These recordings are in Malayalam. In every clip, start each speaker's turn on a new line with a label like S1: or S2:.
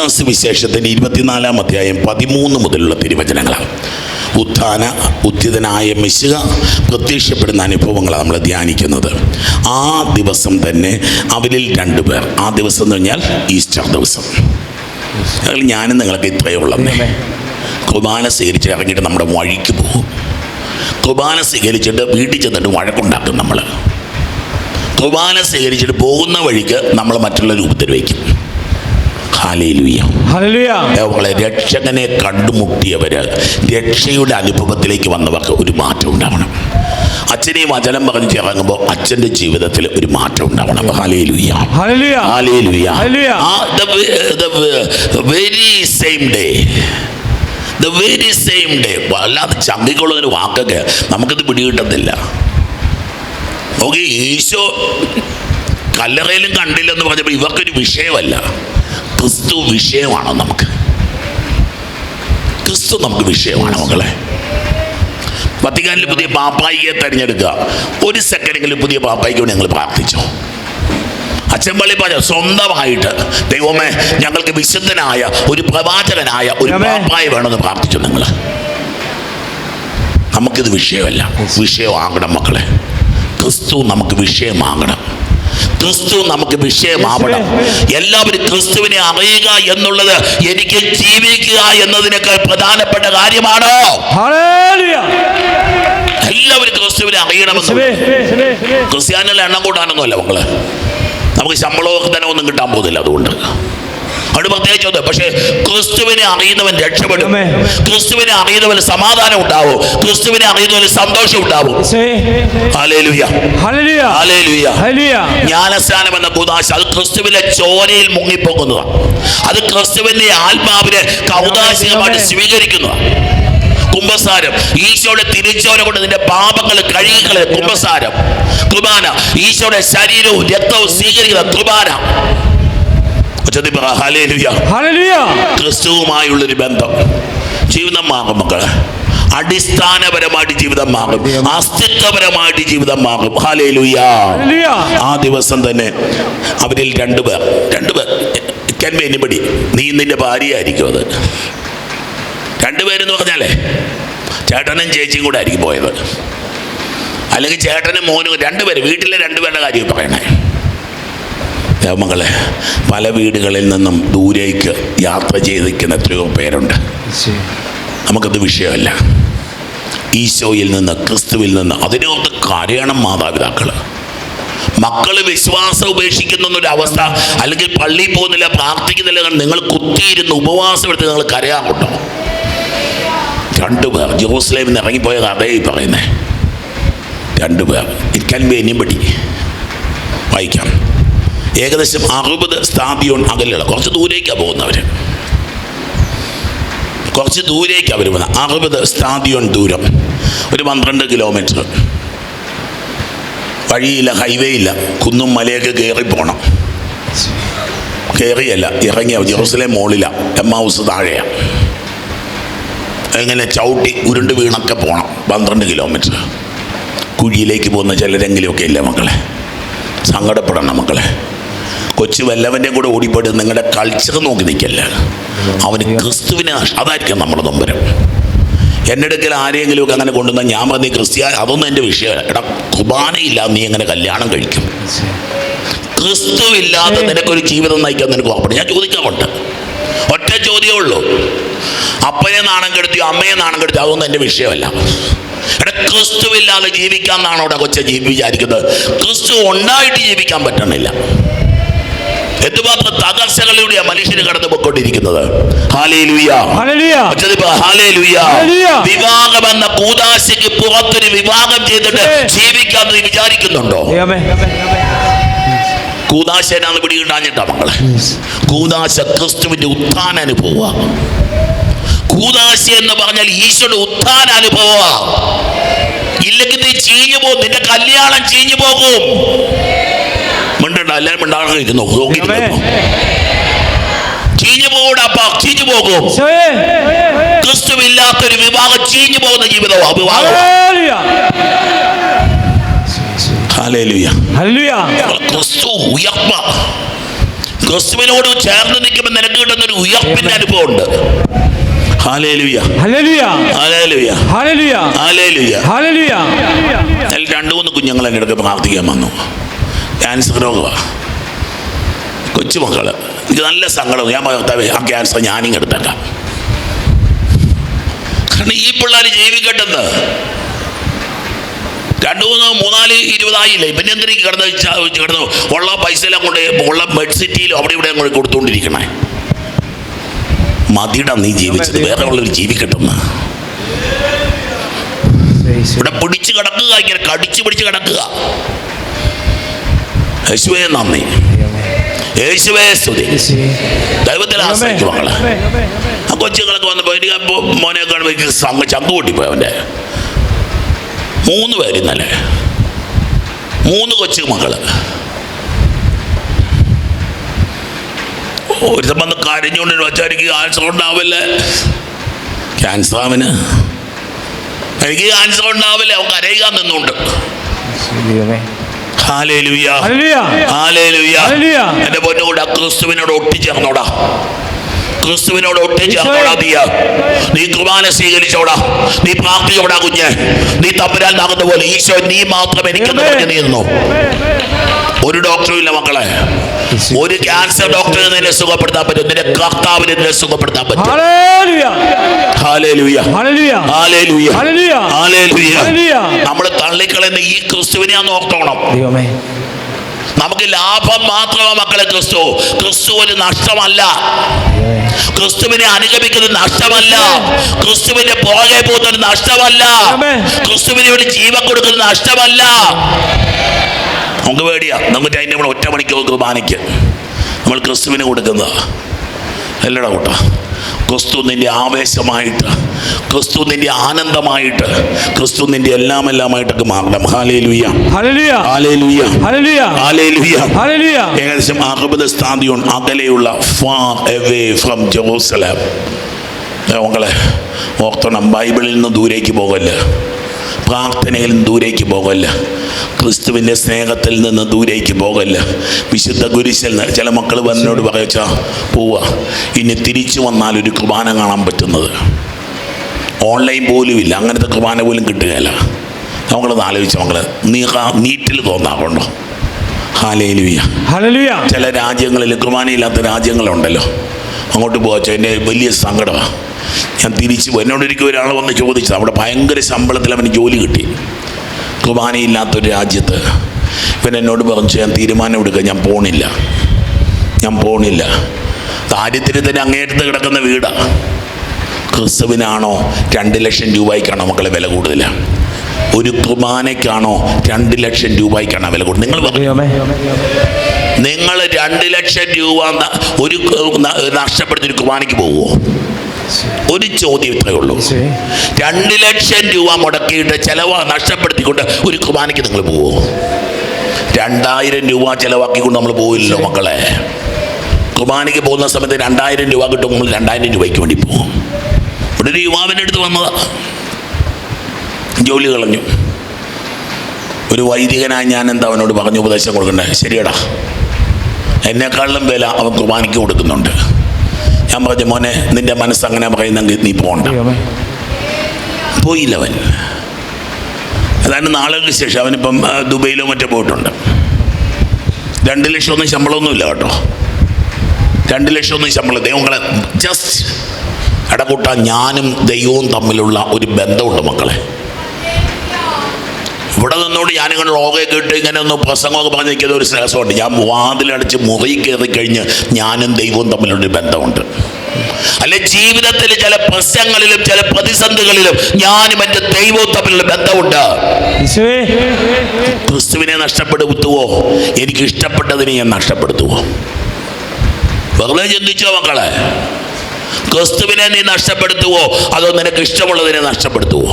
S1: ലൂക്കാസ് വിശേഷത്തിന്റെ ഇരുപത്തിനാലാം അധ്യായം പതിമൂന്ന് മുതലുള്ള തിരുവചനങ്ങളാണ്. ഉത്ഥാന ഉത്തിതനായ മിശുക പ്രത്യക്ഷപ്പെടുന്ന അനുഭവങ്ങളാണ് നമ്മൾ ധ്യാനിക്കുന്നത്. ആ ദിവസം തന്നെ അവരിൽ രണ്ടുപേർ ആ ദിവസം എന്ന് പറഞ്ഞാൽ ഈസ്റ്റർ ദിവസം. അതിൽ ഞാനും നിങ്ങൾക്ക് ഇത്രയേ ഉള്ളന്നേ കുർബാന സ്വീകരിച്ച് ഇറങ്ങിയിട്ട് നമ്മുടെ വഴിക്ക് പോകും. കുർബാന സ്വീകരിച്ചിട്ട് വീട്ടിൽ ചെന്നിട്ട് വഴക്കുണ്ടാക്കും നമ്മൾ കുർബാന സ്വീകരിച്ചിട്ട് പോകുന്ന വഴിക്ക് നമ്മൾ മറ്റുള്ള രൂപത്തിൽ വയ്ക്കും. അവങ്ങളെ രക്ഷകനെ കണ്ടുമുട്ടിയവര് രക്ഷയുടെ അനുഭവത്തിലേക്ക് വന്നവർക്ക് ഒരു മാറ്റം ഉണ്ടാവണം. അച്ഛനെ വചനം പറഞ്ഞ് ഇറങ്ങുമ്പോൾ അച്ഛന്റെ ജീവിതത്തിൽ ഒരു മാറ്റം ഉണ്ടാവണം. Very same day the very same day വല്ലാതെ ചങ്കിക്കൊള്ളുന്നൊരു വാക്കൊക്കെ നമുക്കിത് പിടികിട്ടത്തില്ല. നോക്കി ഈശോ കല്ലറയിലും കണ്ടില്ലെന്ന് പറഞ്ഞപ്പോൾ ഇവർക്കൊരു വിഷയമല്ല. ക്രിസ്തു വിഷയമാണോ നമുക്ക്? ക്രിസ്തു നമുക്ക് വിഷയമാണ് മക്കളെ? വത്തിക്കാനിൽ പുതിയ പാപ്പായിയെ തിരഞ്ഞെടുക്കുക. ഒരു സെക്കൻഡെങ്കിലും പുതിയ പാപ്പായിക്ക് വേണ്ടി ഞങ്ങൾ പ്രാർത്ഥിച്ചോ. അച്ഛൻപള്ളി പറഞ്ഞ സ്വന്തമായിട്ട് ദൈവമേ ഞങ്ങൾക്ക് വിശുദ്ധനായ ഒരു പ്രവാചകനായ ഒരു പാപ്പായ വേണമെന്ന് പ്രാർത്ഥിച്ചു നിങ്ങൾ നമുക്കിത് വിഷയമല്ല. വിഷയമാകണം മക്കളെ. ക്രിസ്തു നമുക്ക് വിഷയമാകണം. ക്രിസ്തു നമുക്ക് വിഷയമാവണം. എല്ലാവരും ക്രിസ്തുവിനെ അറിയുക എന്നുള്ളത് എനിക്ക് ജീവിക്കുക എന്നതിനേക്കാൾ പ്രധാനപ്പെട്ട കാര്യമാണോ. എല്ലാവരും ക്രിസ്തുവിനെ അറിയണമെന്ന്.
S2: ക്രിസ്ത്യാനികളെ.
S1: ക്രിസ്ത്യാനികളുടെ എണ്ണം കൂടാനൊന്നുമല്ല മക്കൾ. നമുക്ക് ശമ്പളമൊക്കെ തന്നെ ഒന്നും കിട്ടാൻ പോകുന്നില്ല അതുകൊണ്ട്. അത് പ്രത്യേകിച്ച് ഒന്ന് പക്ഷേ ക്രിസ്തുവിനെ അറിയുന്നവൻ രക്ഷപ്പെടും. ക്രിസ്തുവിനെ അറിയുന്നവൻ സമാധാനം ഉണ്ടാവും. ക്രിസ്തുവിനെ അറിയുന്നവൻ സന്തോഷം ഉണ്ടാവും. ജ്ഞാനസ്നാനം എന്ന കുദാശ അത് ക്രിസ്തുവിന്റെ ചോരയിൽ മുങ്ങിപ്പോകുന്നതാണ് അത് ക്രിസ്തുവിന്റെ ആത്മാവിനെ കൗതാശികമായിട്ട് സ്വീകരിക്കുന്നതാണ് കുംഭസാരം. ഈശോയുടെ തിരിച്ചോര കൊണ്ട് നിന്റെ പാപങ്ങൾ കഴുകിക്കളെ കുംഭസാരം. കുർബാന. ഈശോയുടെ ശരീരവും രക്തവും സ്വീകരിക്കുന്ന കുർബാന. ക്രിസ്തുവുമായുള്ളൊരു ബന്ധം. ജീവിതം മാറും മക്കളെ. അടിസ്ഥാനപരമായിട്ട് ജീവിതം മാറും. അസ്തിത്വപരമായിട്ട് ജീവിതം മാറും. ഹാലേ
S2: ഹല്ലേലൂയ.
S1: ആ ദിവസം തന്നെ അവരിൽ രണ്ടുപേർ രണ്ടുപേർ കെൻമേ എനിബടി നീ നിന്റെ ഭാര്യയായിരിക്കും അത്. രണ്ടുപേരെന്ന് പറഞ്ഞാലേ ചേട്ടനും ചേച്ചിയും കൂടെ ആയിരിക്കും പോയത്. അല്ലെങ്കിൽ ചേട്ടനും മോനും രണ്ടുപേരും വീട്ടിലെ രണ്ടുപേരുടെ കാര്യം പറയണേ. മകളെ പല വീടുകളിൽ നിന്നും ദൂരേക്ക് യാത്ര ചെയ്തിരിക്കുന്ന എത്രയോ പേരുണ്ട്. നമുക്കത് വിഷയമല്ല. ഈശോയിൽ നിന്ന് ക്രിസ്തുവിൽ നിന്ന് അതിനോർത്ത് കരയണം മാതാപിതാക്കൾ മക്കൾ വിശ്വാസം ഉപേക്ഷിക്കുന്ന ഒരു അവസ്ഥ അല്ലെങ്കിൽ പള്ളിയിൽ പോകുന്നില്ല പ്രാർത്ഥിക്കുന്നില്ല നിങ്ങൾ കുത്തിയിരുന്ന് ഉപവാസം എടുത്ത് നിങ്ങൾ കരയാറുണ്ടോ രണ്ടുപേർ ജെറൂസലേമിൽ നിന്ന് ഇറങ്ങിപ്പോയ അതേ ഈ പറയുന്നേ. രണ്ടുപേർ ഇറ്റ് ക്യാൻ ബി എനിബഡി വായിക്കാം. ഏകദേശം അറുപത് സ്ഥാപിയോൺ അകലുള്ള കുറച്ച് ദൂരേക്കാണ് പോകുന്നവർ കുറച്ച് ദൂരേക്കാണ് അവർ വന്ന. അറുപത് സ്ഥാപിയോൺ ദൂരം. ഒരു പന്ത്രണ്ട് കിലോമീറ്റർ വഴിയില്ല ഹൈവേ ഇല്ല കുന്നും മലയൊക്കെ കയറി പോകണം കയറിയല്ല ഇറങ്ങിയ ജെറൂസലേം മോളിലാണ് എം ഹൗസ് താഴെയാണ് എങ്ങനെ ചവിട്ടി ഉരുണ്ട് വീണൊക്കെ പോകണം പന്ത്രണ്ട് കിലോമീറ്റർ കുഴിയിലേക്ക് പോകുന്ന ചിലരെങ്കിലുമൊക്കെ ഇല്ല മക്കളെ? സങ്കടപ്പെടണം മക്കളെ. കൊച്ചു വല്ലവന്റെയും കൂടെ ഓടിപ്പോയിട്ട് നിങ്ങളുടെ കൾച്ചർ നോക്കി നിൽക്കല്ല? അവന് ക്രിസ്തുവിനെ അതായിരിക്കും നമ്മുടെ നൊമ്പരം. എന്റെ അടുക്കൽ ആരെങ്കിലുമൊക്കെ അങ്ങനെ കൊണ്ടുവന്നാൽ ഞാൻ പറഞ്ഞ ക്രിസ്ത്യ അതൊന്നും എന്റെ വിഷയമല്ല. എടാ കുർബാനയില്ല നീ എങ്ങനെ കല്യാണം കഴിക്കും? ക്രിസ്തു ഇല്ലാതെ നിനക്കൊരു ജീവിതം നയിക്കാൻ നിനക്ക് ഉറപ്പുണ്ട് ഞാൻ ചോദിക്കാറുണ്ട്. ഒറ്റ ചോദ്യമേ ഉള്ളൂ. അപ്പനെ നാണം കെടുത്തിയോ അമ്മയെ നാണം കെടുത്തിയോ അതൊന്നും എന്റെ വിഷയമല്ല. എടാ ക്രിസ്തുവില്ലാതെ ഇല്ലാതെ അവിടെ കൊച്ച ജീവി വിചാരിക്കുന്നത്. ക്രിസ്തു ഉണ്ടായിട്ട് ജീവിക്കാൻ പറ്റണില്ല. എന്തുമാത്രം തകർച്ചകളിലൂടെയാണ് മനുഷ്യന് കടന്നു പോയിക്കൊണ്ടിരിക്കുന്നത്. വിവാഹം എന്ന കൂതാശയ്ക്ക് പുറത്തൊരു വിവാഹം ചെയ്തിട്ട് ജീവിക്കാൻ നീ വിചാരിക്കുന്നുണ്ടോ?
S2: ദൈവമേ.
S1: കൂതാശനാന്ന് പിടികിട്ടാഞ്ഞിട്ടാ മക്കളെ. കൂതാശ ക്രിസ്തുവിന്റെ ഉത്ഥാന അനുഭവ കൂതാശ എന്ന് പറഞ്ഞാൽ ഈശോയുടെ ഉത്ഥാന അനുഭവ ഇല്ലെങ്കിൽ നീ ചീഞ്ഞു പോകും നിന്റെ കല്യാണം ചീഞ്ഞു പോകും എല്ലാവരും ഉണ്ടാകുന്നു ഇരുന്നു നോക്കിയിരുന്നു ചീഞ്ഞു പോകൂടാ ചീഞ്ഞു പോകും. ക്രിസ്തുവില്ലാത്തൊരു വിവാഹം ചീഞ്ഞു പോകുന്ന ജീവിതമാണ് വിവാഹം ക്രിസ്തു ഉയർപ്പ ക്രിസ്തുവിനോട് ചേർന്ന് നിൽക്കുമ്പോൾ നിനക്ക് കിട്ടുന്ന ഒരു ഉയർപ്പിന്റെ
S2: അനുഭവം
S1: ഉണ്ട് രണ്ടു മൂന്ന് കുഞ്ഞുങ്ങൾ എന്റെ അടുത്ത് പ്രാർത്ഥിക്കാൻ വന്നു. ക്യാൻസർ രോഗമാണ് കൊച്ചുമക്കൾ എനിക്ക് നല്ല സങ്കടം. ഞാൻ ഭർത്താവേ ആ ക്യാൻസർ ഞാനിങ് എടുത്തേക്കാം കാരണം ഈ പിള്ളേർ ജീവിക്കട്ടെന്ന്. രണ്ടു മൂന്ന് മൂന്നാൽ ഇരുപതായില്ലേ? പിന്നെ എന്തിനേക്ക് കിടന്ന് കിടന്നു ഉള്ള പൈസ എല്ലാം കൊണ്ട് ഉള്ള മെഡ്സിറ്റിയിലും അവിടെ ഇവിടെ അങ്ങോട്ട് കൊടുത്തുകൊണ്ടിരിക്കണേ മതിയുടെ നീ ജീവിച്ചത്. വേറെ ഉള്ളവർ ജീവിക്കട്ടെന്ന്. ഇവിടെ പിടിച്ച് കിടക്കുക ഇങ്ങനെ കടിച്ചു പിടിച്ച് കിടക്കുക. യേശുവേ നന്ദി. യേശുവേ സ്തുതി. ദൈവത്തിൽ ആശ്രയിക്കും മക്കളെ ആ കൊച്ചുങ്ങളൊക്കെ വന്നപ്പോൾ എനിക്ക് അപ്പോൾ മോനെ കാണുമ്പോൾ എനിക്ക് സംഘ ചങ്ക് പൊട്ടിപ്പോയി അവന്റെ. മൂന്ന് പേര് ഇന്നലെ. മൂന്ന് കൊച്ചു മകൾ ഒരു വന്ന് കരഞ്ഞുകൊണ്ട് വെച്ചാൽ എനിക്ക് ക്യാൻസർ ഉണ്ടാവില്ലേ. ക്യാൻസർ അവന് എനിക്ക് ക്യാൻസർ ഉണ്ടാവില്ല. അവൻ കരയുക നിന്നുണ്ട്. എന്റെ പൊന്നുകൂടെ ക്രിസ്തുവിനോട് ഒട്ടിച്ചേർന്നോടാ. ക്രിസ്തുവിനോട് ഒട്ടിച്ചേർന്നോടാ നീ കുർബാന സ്വീകരിച്ചോടാ. നീ പ്രാർത്ഥിച്ചോടാ കുഞ്ഞ്. നീ തമ്പുരാൻ നാകുന്ന പോലെ ഈശോ നീ മാത്രം എനിക്കെന്ന് പറഞ്ഞു നീ നിന്നു. ഒരു ഡോക്ടറും ഇല്ല മക്കളെ. ഒരു ക്യാൻസർ ഡോക്ടറെ നിന്നെ സുഖപ്പെടുത്താൻ പറ്റും. നിന്റെ കർത്താവിനെ നിന്നെ സുഖപ്പെടുത്താൻ പറ്റും. നമ്മൾ തള്ളിക്കളയുന്ന ഈ ക്രിസ്തുവിനെ ഒന്ന് ഓർത്തോണം.
S2: ദൈവമേ.
S1: നമുക്ക് ലാഭം മാത്രമാണ് മക്കളെ ക്രിസ്തു. ക്രിസ്തു ഒരു നഷ്ടമല്ല. ക്രിസ്തുവിനെ അനുഗമിക്കുന്നത് നഷ്ടമല്ല. ക്രിസ്തുവിന്റെ പുറകെ പോകുന്നത് നഷ്ടമല്ല. ക്രിസ്തുവിന് വേണ്ടി ജീവൻ കൊടുക്കുന്നത് നഷ്ടമല്ല. നമുക്ക് പേടിയാ. നമുക്ക് അതിന്റെ നമ്മൾ ഒറ്റ മണിക്കൂർ കുർബാനയ്ക്ക് നമ്മൾ ക്രിസ്തുവിന് കൊടുക്കുന്നത് അല്ലടാ കൂട്ട. ക്രിസ്തു നിന്റെ ആവേശമായിട്ട് ക്രിസ്തു നിന്റെ ആനന്ദമായിട്ട് ക്രിസ്തു നിന്റെ എല്ലാം എല്ലാമായിട്ടൊക്കെ മാറണം. ഏകദേശം അറുപത് സ്ഥാതിയോൺ അകലെയുള്ള ഫാർ എവേ ഫ്രം ജെറൂസലം മക്കളെ ഓർത്തണം ബൈബിളിൽ നിന്ന് ദൂരേക്ക് പോകല്ല? പ്രാർത്ഥനയിൽ നിന്ന് ദൂരേക്ക് പോകല്ല? ക്രിസ്തുവിന്റെ സ്നേഹത്തിൽ നിന്ന് ദൂരേക്ക് പോകല്ല. വിശുദ്ധ കുരിശിൽ ചില മക്കൾ വന്നോട് പറയച്ചാ പോവാ. ഇനി തിരിച്ചു വന്നാൽ ഒരു കുർബാന കാണാൻ പറ്റുന്നത്. ഓൺലൈൻ പോലും ഇല്ല. അങ്ങനത്തെ കുർബാന പോലും കിട്ടുകയില്ല. നമ്മളത് ആലോചിച്ച മക്കളെ നീ നീറ്റിൽ തോന്നാറുണ്ടോ? ചില രാജ്യങ്ങളിൽ കുർബാനയില്ലാത്ത രാജ്യങ്ങളുണ്ടല്ലോ. അങ്ങോട്ട് പോകാച്ചോ എന്റെ വലിയ സങ്കടമാണ് ഞാൻ തിരിച്ച് എന്നോട് ഒരിക്കൽ ഒരാൾ വന്ന് ചോദിച്ചത്. അവിടെ ഭയങ്കര ശമ്പളത്തിൽ അവന് ജോലി കിട്ടി. കുർബാനയില്ലാത്തൊരു രാജ്യത്ത് ഇവൻ എന്നോട് പറഞ്ഞു ഞാൻ തീരുമാനം എടുക്കുക ഞാൻ പോണില്ല. ഞാൻ പോണില്ല. ദാരിദ്ര്യത്തിന് അങ്ങേറ്റത്ത് കിടക്കുന്ന വീടാണ് ക്രിസ്തുവിനാണോ രണ്ട് ലക്ഷം രൂപയ്ക്കാണോ മക്കളെ വില കൂടുതലാണ് ഒരു കുർബാനയ്ക്കാണോ രണ്ട് ലക്ഷം രൂപയ്ക്കാണോ വില കൂടുതൽ നിങ്ങൾ
S2: പറയാമേ
S1: നിങ്ങൾ രണ്ട് ലക്ഷം രൂപ ഒരു നഷ്ടപ്പെടുത്തി ഒരു കുർബാനയ്ക്ക് പോവുമോ ഒരു ചോദ്യം ഇത്രയേ ഉള്ളൂ. രണ്ട് ലക്ഷം രൂപ മുടക്കിയിട്ട് ചെലവ് നഷ്ടപ്പെടുത്തിക്കൊണ്ട് ഒരു കുർബാനയ്ക്ക് നിങ്ങൾ പോവോ? രണ്ടായിരം രൂപ ചെലവാക്കിക്കൊണ്ട് നമ്മൾ പോവില്ലല്ലോ മക്കളെ. കുർബാനയ്ക്ക് പോകുന്ന സമയത്ത് രണ്ടായിരം രൂപ കിട്ടും നമ്മൾ രണ്ടായിരം രൂപയ്ക്ക് വേണ്ടി പോകും ഇവിടെ ഒരു യുവാവിന്റെ അടുത്ത് വന്നതാ. ജോലി കളഞ്ഞു. ഒരു വൈദികനായി ഞാൻ എന്താ അവനോട് പറഞ്ഞു ഉപദേശം കൊടുക്കണ്ടേ? ശരിയടാ. എന്നെക്കാളിലും വില അവൻ കുർബാനയ്ക്ക് കൊടുക്കുന്നുണ്ട്. ഞാൻ പറഞ്ഞു മോനെ നിന്റെ മനസ്സ് അങ്ങനെ പറയുന്നെങ്കിൽ നീ പോണ്ട.
S2: പോയില്ലവൻ
S1: പോയില്ല അവൻ. അതായത് നാളുകൾക്ക് ശേഷം അവനിപ്പം ദുബൈയിലോ മറ്റോ പോയിട്ടുണ്ട്. രണ്ട് ലക്ഷം ഒന്നും ശമ്പളമൊന്നുമില്ല കേട്ടോ. രണ്ട് ലക്ഷം ഒന്നും ശമ്പളം ദൈവങ്ങളെ ജസ്റ്റ് ഇടകൂട്ട ഞാനും ദൈവവും തമ്മിലുള്ള ഒരു ബന്ധമുണ്ട് മക്കളെ. ഇവിടെ നിന്നോണ്ട് ഞാനിങ്ങനെ ലോകയൊക്കെ ഇട്ട് ഇങ്ങനെ ഒന്ന് പ്രസംഗമൊക്കെ പറഞ്ഞ് നിൽക്കുന്ന ഒരു സ്നേഹമുണ്ട് ഞാൻ വാതിലടിച്ച് മുറി കയറി കഴിഞ്ഞ് ഞാനും ദൈവവും തമ്മിലൊരു ബന്ധമുണ്ട്. അല്ലെ ജീവിതത്തിൽ ചില പ്രശ്നങ്ങളിലും ചില പ്രതിസന്ധികളിലും ഞാനും എന്റെ ദൈവവും തമ്മിലുള്ള ബന്ധമുണ്ട്. ക്രിസ്തുവിനെ നഷ്ടപ്പെടുത്തുവോ? എനിക്ക് ഇഷ്ടപ്പെട്ടതിനെ ഞാൻ നഷ്ടപ്പെടുത്തുവോ? വെറുതെ ചിന്തിച്ചോ മക്കളെ? ക്രിസ്തുവിനെ നീ നഷ്ടപ്പെടുത്തുവോ? അതോ നിനക്ക് ഇഷ്ടമുള്ളതിനെ നഷ്ടപ്പെടുത്തുവോ?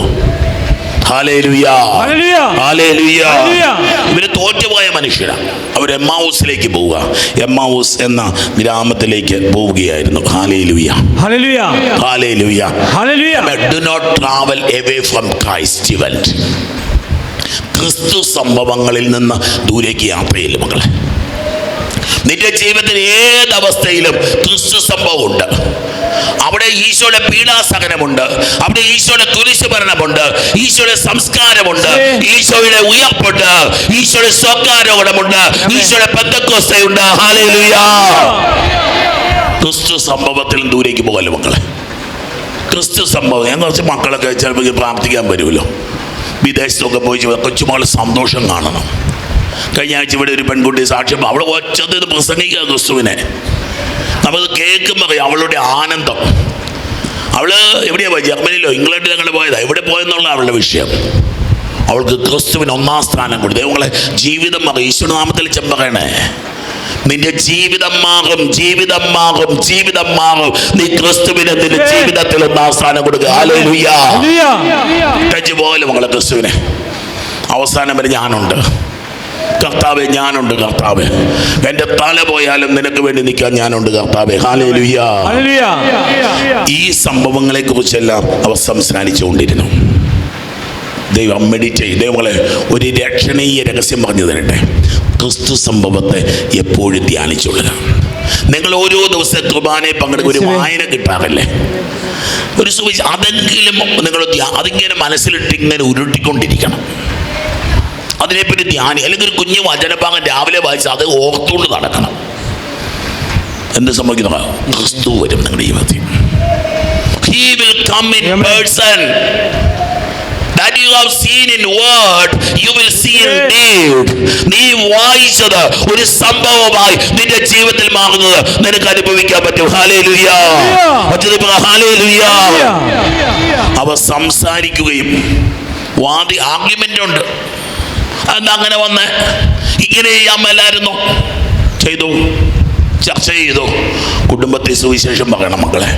S1: ഇവർ തോറ്റുപോയ മനുഷ്യരാണ്. അവർ എമ്മാവൂസിലേക്ക് പോവുക. എമ്മാവൂസ് എന്ന ഗ്രാമത്തിലേക്ക് പോവുകയായിരുന്നു. Hallelujah
S2: hallelujah.
S1: Hallelujah
S2: hallelujah.
S1: Do not travel away from Christ event ക്രിസ്തു സംഭവങ്ങളിൽ നിന്ന് ദൂരേക്ക് യാത്രയില്ല മക്കളെ. നിന്റെ ജീവിതത്തിൽ ഏതവസ്ഥയിലും ക്രിസ്തു സംഭവമുണ്ട്. അവിടെ ഈശോയുടെ പീഡാസഹനമുണ്ട്. അവിടെ ഈശോയുടെ കുരിശ് ഭരണമുണ്ട് ഈശോയുടെ സംസ്കാരമുണ്ട്. ഈശോയുടെ ഉയർപ്പുണ്ട്. ഈശോയുടെ സ്വകാരോഹണമുണ്ട് ഈശോയുടെ പെന്തക്കോസ്തയുണ്ട്. ക്രിസ്തു സംഭവത്തിൽ ദൂരേക്ക് പോകല്ലോ മക്കളെ? ക്രിസ്തു സംഭവം. ഞാൻ കുറച്ച് മക്കളൊക്കെ ചിലപ്പോൾ പ്രാർത്ഥിക്കാൻ വരുമല്ലോ വിദേശത്തൊക്കെ പോയി കൊച്ചുമകൾ സന്തോഷം കാണണം. കഴിഞ്ഞ ആഴ്ച ഇവിടെ ഒരു പെൺകുട്ടി സാക്ഷ്യം അവൾ ഒച്ചത് പ്രസംഗിക്കുക ക്രിസ്തുവിനെ. നമുക്ക് കേൾക്കുമ്പോൾ അറിയാം അവളുടെ ആനന്ദം. അവൾ എവിടെയാ പോയത്? ജർമ്മനിയിലോ ഇംഗ്ലണ്ടിലോ അങ്ങനെ പോയതാ? എവിടെ പോയെന്നുള്ള അവളുടെ വിഷയം. അവൾക്ക് ക്രിസ്തുവിന് ഒന്നാം സ്ഥാനം കൊടുത്തു. ദൈവങ്ങളെ ജീവിതം മാറും. ഈശ്വര നാമത്തിൽ ചെമ്പകണേ. നിന്റെ ജീവിതം മാറും. ജീവിതം മാറും. ജീവിതം മാറും. നീ ക്രിസ്തുവിനെ നിന്റെ ജീവിതത്തിൽ ഒന്നാം സ്ഥാനം കൊടുക്കുക. പോലെ മകളെ ക്രിസ്തുവിനെ. അവസാനം വരെ ഞാനുണ്ട്. കർത്താവെ ഞാനുണ്ട് കർത്താവെ. എന്റെ തല പോയാലും നിനക്ക് വേണ്ടി നിൽക്കാൻ ഞാനുണ്ട് കർത്താവെ. ഹാലേലുയ്യ. ഈ സംഭവങ്ങളെ കുറിച്ചെല്ലാം അവർ സംസാരിച്ചുകൊണ്ടിരുന്നു. ദൈവം മെഡിറ്റേറ്റ് ദൈവങ്ങളെ ഒരു രക്ഷണീയ രഹസ്യം പറഞ്ഞു തരട്ടെ. ക്രിസ്തു സംഭവത്തെ എപ്പോഴും ധ്യാനിച്ചുകൊള്ളുക. നിങ്ങൾ ഓരോ ദിവസം കുർബാനയെ പങ്കെടുക്കുക ഒരു വായന കിട്ടാറില്ലേ? ഒരു സുവിശ അതെങ്കിലും നിങ്ങൾ അതിങ്ങനെ മനസ്സിലിട്ട് ഇങ്ങനെ ഉരുട്ടിക്കൊണ്ടിരിക്കണം. അതിനെപ്പറ്റി ധ്യാനി അല്ലെങ്കിൽ ഒരു കുഞ്ഞു വചനഭാഗം രാവിലെ വായിച്ച് അത് ഓർത്തുകൊണ്ട് നടക്കണം. എന്ത് സംഭവിക്കുന്ന? ക്രിസ്തു വരും നിങ്ങളുടെ ജീവിതത്തിൽ. He will come in
S2: Amen.
S1: Person that you have seen in word you will see in deed. നീ വായിച്ചത് ഒരു സംഭവമായി നിന്റെ ജീവിതത്തിൽ മാറുന്നത് നിനക്ക് അനുഭവിക്കാൻ പറ്റും. അവ സംസാരിക്കുകയും വാദി ആർഗ്യുമെന്റ് ഉണ്ട്. അതെന്താ അങ്ങനെ വന്ന്? ഇങ്ങനെ ചെയ്യാൻ മേലായിരുന്നു ചെയ്തു. ചർച്ച ചെയ്തു. കുടുംബത്തെ സുവിശേഷം പറയണം മക്കളെ.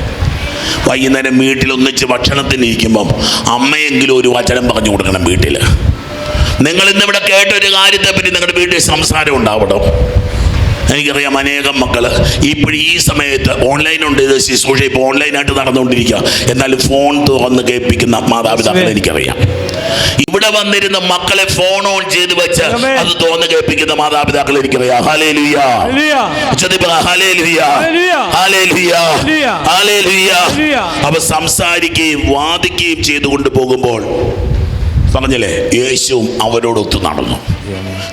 S1: വൈകുന്നേരം വീട്ടിൽ ഒന്നിച്ച് ഭക്ഷണത്തിന് ഇരിക്കുമ്പം അമ്മയെങ്കിലും ഒരു വചനം പറഞ്ഞു കൊടുക്കണം വീട്ടിൽ. നിങ്ങൾ ഇന്നിവിടെ കേട്ട ഒരു കാര്യത്തെ കാര്യത്തെപ്പറ്റി നിങ്ങളുടെ വീട്ടിൽ സംസാരം ഉണ്ടാവണം. എനിക്കറിയാം അനേകം മക്കൾ ഇപ്പോഴും ഈ സമയത്ത് ഓൺലൈനുണ്ട് ഇത് ശുശ്രൂഷ ഇപ്പോൾ ഓൺലൈനായിട്ട് നടന്നുകൊണ്ടിരിക്കുക. എന്നാലും ഫോൺ തുറന്ന് കേൾപ്പിക്കുന്ന മാതാപിതാക്കൾ എനിക്കറിയാം. ഇവിടെ വന്നിരുന്ന മക്കളെ ഫോൺ ഓൺ ചെയ്ത് വെച്ച്. അത് തോന്നു കേൾപ്പിക്കുന്ന മാതാപിതാക്കൾ എനിക്കറിയാം. അവ സംസാരിക്കുകയും വാദിക്കുകയും ചെയ്തുകൊണ്ട് പോകുമ്പോൾ പറഞ്ഞില്ലേ യേശുവും അവരോടൊത്ത് നടന്നു.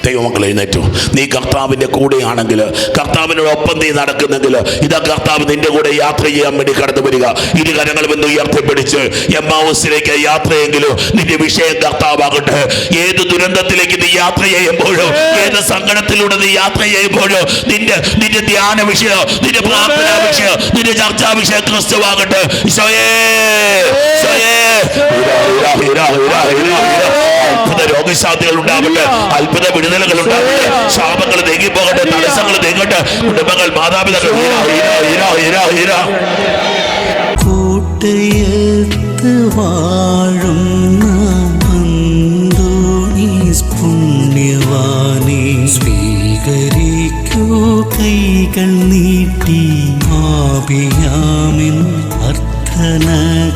S1: ദൈവമക്കൾ എഴുന്നേറ്റു. നീ കർത്താവിന്റെ കൂടെയാണെങ്കിൽ കർത്താവിനോടൊപ്പം നീ നടക്കുന്നെങ്കിൽ ഇതാ കർത്താവ് നിന്റെ കൂടെ യാത്ര ചെയ്യാൻ വേണ്ടി കടന്നു വരിക. ഇരു കരങ്ങളും എന്ന് ഉയർത്തിപ്പിടിച്ച് എമ്മാവൂസിലേക്ക് യാത്രയെങ്കിലും നിന്റെ വിഷയം കർത്താവാകട്ടെ. ഏത് ദുരന്തത്തിലേക്ക് നീ യാത്ര ചെയ്യുമ്പോഴോ ഏത് സങ്കടത്തിലൂടെ നീ യാത്ര ചെയ്യുമ്പോഴോ നിന്റെ നിന്റെ ധ്യാന വിഷയം നിന്റെ പ്രാർത്ഥന വിഷയം നിന്റെ ചർച്ചാ വിഷയം ക്രിസ്തുവാകട്ടെ. സ്വയേ ഈശോയേ. അത്ഭുത രോഗശാന്തികൾ ഉണ്ടാവട്ടെ. അത്ഭുത വിടുതലുകൾ ഉണ്ടാവട്ടെ. ശാപങ്ങൾ നീങ്ങിപ്പോകട്ടെ. തടസ്സങ്ങൾ നീങ്ങട്ടെ. കുടുംബങ്ങൾ മാതാപിതാക്കൾ.
S3: കൂട്ടയത്ത് അന്തോണീസ് പുണ്യവാനെ സ്വീകരിക്കൂ. കൈകൾ നീട്ടി ആപിയാമിൻ അർത്ഥനകൾ